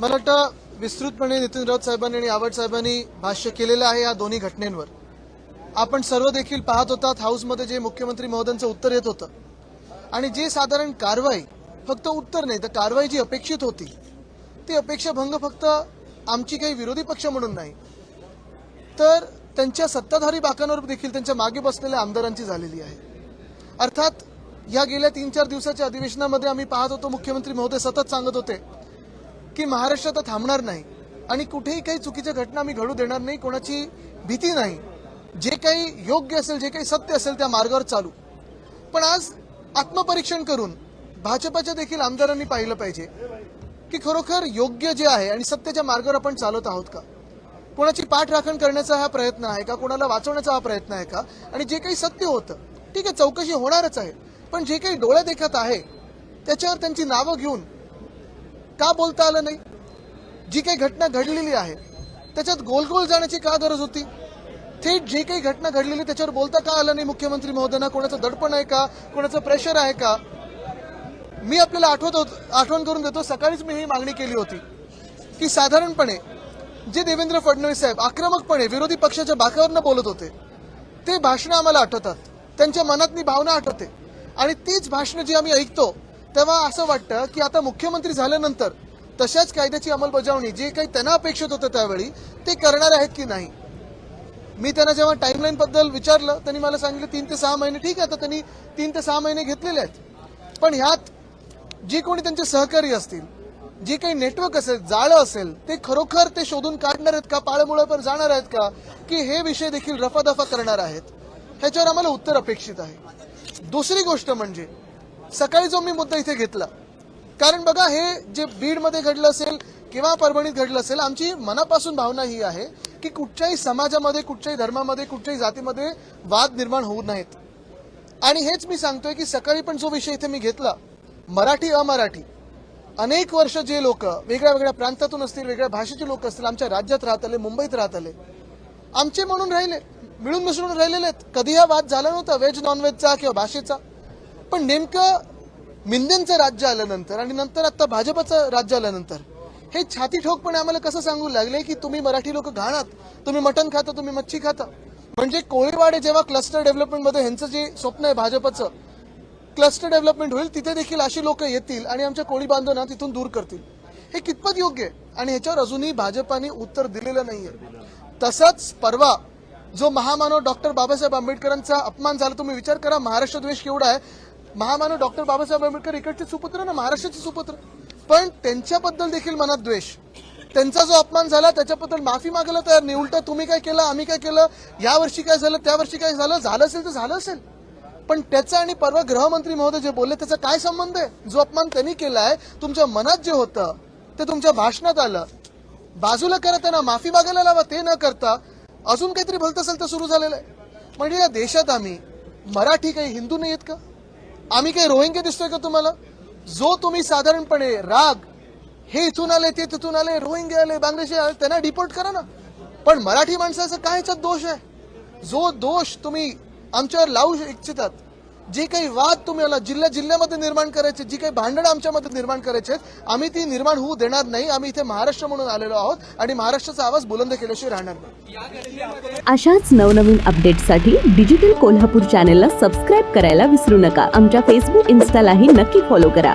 मला वाटतं विस्तृतपणे नितीन राऊत साहेबांनी आणि आवड साहेबांनी भाष्य केलेलं आहे या दोन्ही घटनेंवर. आपण सर्व देखील पाहत होतात हाऊसमध्ये जे मुख्यमंत्री महोदयांचं उत्तर येत होतं. आणि जे साधारण कारवाई फक्त उत्तर नाही तर कारवाई जी अपेक्षित होती ती अपेक्षाभंग फक्त आमची काही विरोधी पक्ष म्हणून नाही. तर त्यांच्या सत्ताधारी बाकांवर देखील त्यांच्या मागे बसलेल्या आमदारांची झालेली आहे. अर्थात या गेल्या तीन चार दिवसाच्या अधिवेशनामध्ये आम्ही पाहत होतो मुख्यमंत्री महोदय सतत सांगत होते की महाराष्ट्र आता थांबणार नाही. आणि कुठेही काही चुकीच्या घटना आम्ही घडू देणार नाही कोणाची भीती नाही. जे काही योग्य असेल जे काही सत्य असेल त्या मार्गावर चालू. पण आज आत्मपरीक्षण करून भाजपाच्या देखील आमदारांनी पाहिलं पाहिजे की खरोखर योग्य जे आहे आणि सत्याच्या मार्गावर आपण चालत आहोत का? कोणाची पाठराखण करण्याचा हा प्रयत्न आहे का? कोणाला वाचवण्याचा हा प्रयत्न आहे का? आणि जे काही सत्य होतं ठीक आहे चौकशी होणारच आहे. पण जे काही डोळ्या देखत आहे त्याच्यावर त्यांची नावं घेऊन का बोलता आलं नाही? जी काही घटना घडलेली आहे त्याच्यात गोल गोल जाण्याची का गरज होती? थेट जे काही घटना घडलेली त्याच्यावर बोलता का आलं नाही मुख्यमंत्री महोदयांना? कोणाचं दडपण आहे का? कोणाचं प्रेशर आहे का? मी आपल्याला आठवत आठवण करून देतो सकाळीच मी ही मागणी केली होती की साधारणपणे जे देवेंद्र फडणवीस साहेब आक्रमकपणे विरोधी पक्षाच्या बाकावरनं बोलत होते ते भाषणं आम्हाला आठवतात. त्यांच्या मनातली भावना आठवते. आणि तीच भाषणं जी आम्ही ऐकतो तेव्हा असं वाटतं की आता मुख्यमंत्री झाल्यानंतर तशाच कायद्याची अंमलबजावणी जे काही त्यांना अपेक्षित होतं त्यावेळी ते करणार आहेत की नाही? मी त्यांना जेव्हा टाईमलाईन बद्दल विचारलं त्यांनी मला सांगितलं तीन ते सहा महिने ठीक आहे. आता त्यांनी तीन ते सहा महिने घेतलेले आहेत. पण ह्यात जे कोणी त्यांचे सहकारी असतील जे काही नेटवर्क असेल जाळं असेल ते खरोखर ते शोधून काढणार आहेत का? पाळमुळावर जाणार आहेत का? की हे विषय देखील रफादफा करणार आहेत? ह्याच्यावर आम्हाला उत्तर अपेक्षित आहे. दुसरी गोष्ट म्हणजे सकाळी जो मी मुद्दा इथे घेतला कारण बघा हे जे बीडमध्ये घडलं असेल किंवा परभणीत घडलं असेल आमची मनापासून भावना ही आहे की कुठच्याही समाजामध्ये कुठच्याही धर्मामध्ये कुठच्याही जातीमध्ये वाद निर्माण होऊ नयेत. आणि हेच मी सांगतोय की सकाळी पण जो विषय इथे मी घेतला मराठी अमराठी अनेक वर्ष जे लोक वेगळ्या वेगळ्या प्रांतातून असतील वेगळ्या भाषेचे लोक असतील आमच्या राज्यात राहत आले मुंबईत राहत आले आमचे म्हणून राहिले मिळून मिसळून राहिलेले आहेत. कधी हा वाद झाला नव्हता व्हेज नॉनव्हेजचा किंवा भाषेचा? पण नेमकं मिंदेंचं राज्य आल्यानंतर आणि नंतर आता भाजपचं राज्य आल्यानंतर हे छाती ठोकपणे आम्हाला कसं सांगू लागले की तुम्ही मराठी लोक घाणात तुम्ही मटण खाता तुम्ही मच्छी खाता? म्हणजे कोळीवाडे जेव्हा क्लस्टर डेव्हलपमेंटमध्ये ह्यांचं जे स्वप्न आहे भाजपचं क्लस्टर डेव्हलपमेंट होईल तिथे देखील अशी लोक येतील आणि आमच्या कोळी बांधवांना तिथून दूर करतील. हे कितपत योग्य आहे? आणि ह्याच्यावर अजूनही भाजपाने उत्तर दिलेलं नाहीये. तसंच परवा जो महामानव डॉक्टर बाबासाहेब आंबेडकरांचा अपमान झाला तुम्ही विचार करा महाराष्ट्र द्वेष केवढा आहे? महामानव डॉक्टर बाबासाहेब आंबेडकर इकडचे सुपुत्र ना महाराष्ट्राचे सुपुत्र. पण त्यांच्याबद्दल देखील मनात द्वेष. त्यांचा जो अपमान झाला त्याच्याबद्दल माफी मागायला तयार नाही. उलट तुम्ही काय केलं आम्ही काय केलं या वर्षी काय झालं त्या वर्षी काय झालं झालं असेल तर झालं असेल. पण त्याचा आणि परवा गृहमंत्री महोदय जे बोलले त्याचा काय संबंध आहे? जो अपमान त्यांनी केलाय तुमच्या मनात जे होतं ते तुमच्या भाषणात आलं. बाजूला करत त्यांना माफी मागायला लावा ते न करता. अजून काहीतरी भलत असेल तर सुरू झालेलं आहे. म्हणजे या देशात आम्ही मराठी काही हिंदू नाही आहेत का? आम्ही काही रोहिंगे दिसतोय का तुम्हाला? जो तुम्ही साधारणपणे राग हे इथून आले ते तिथून आले रोहिंगे आले बांगलादेशी आले त्यांना डिपोर्ट करा ना. पण मराठी माणसाचा काय ह्याच्यात दोष आहे? जो दोष तुम्ही आमच्यावर लावू इच्छितात जे काही वाद तुम्हाला जिल्ह्या जिल्ह्यामध्ये निर्माण करायचे जी काही भांडणं आमच्यामध्ये निर्माण करायचे आहेत आम्ही ती निर्माण होऊ देणार नाही. आम्ही इथे महाराष्ट्र म्हणून आलेलो आहोत आणि महाराष्ट्राचा आवाज बुलंद केल्याशिवाय राहणार नाही. अशाच नवनवीन अपडेटसाठी डिजिटल कोल्हापूर चॅनेलला सबस्क्राईब करायला विसरू नका. आमच्या फेसबुक इन्स्टालाही नक्की फॉलो करा.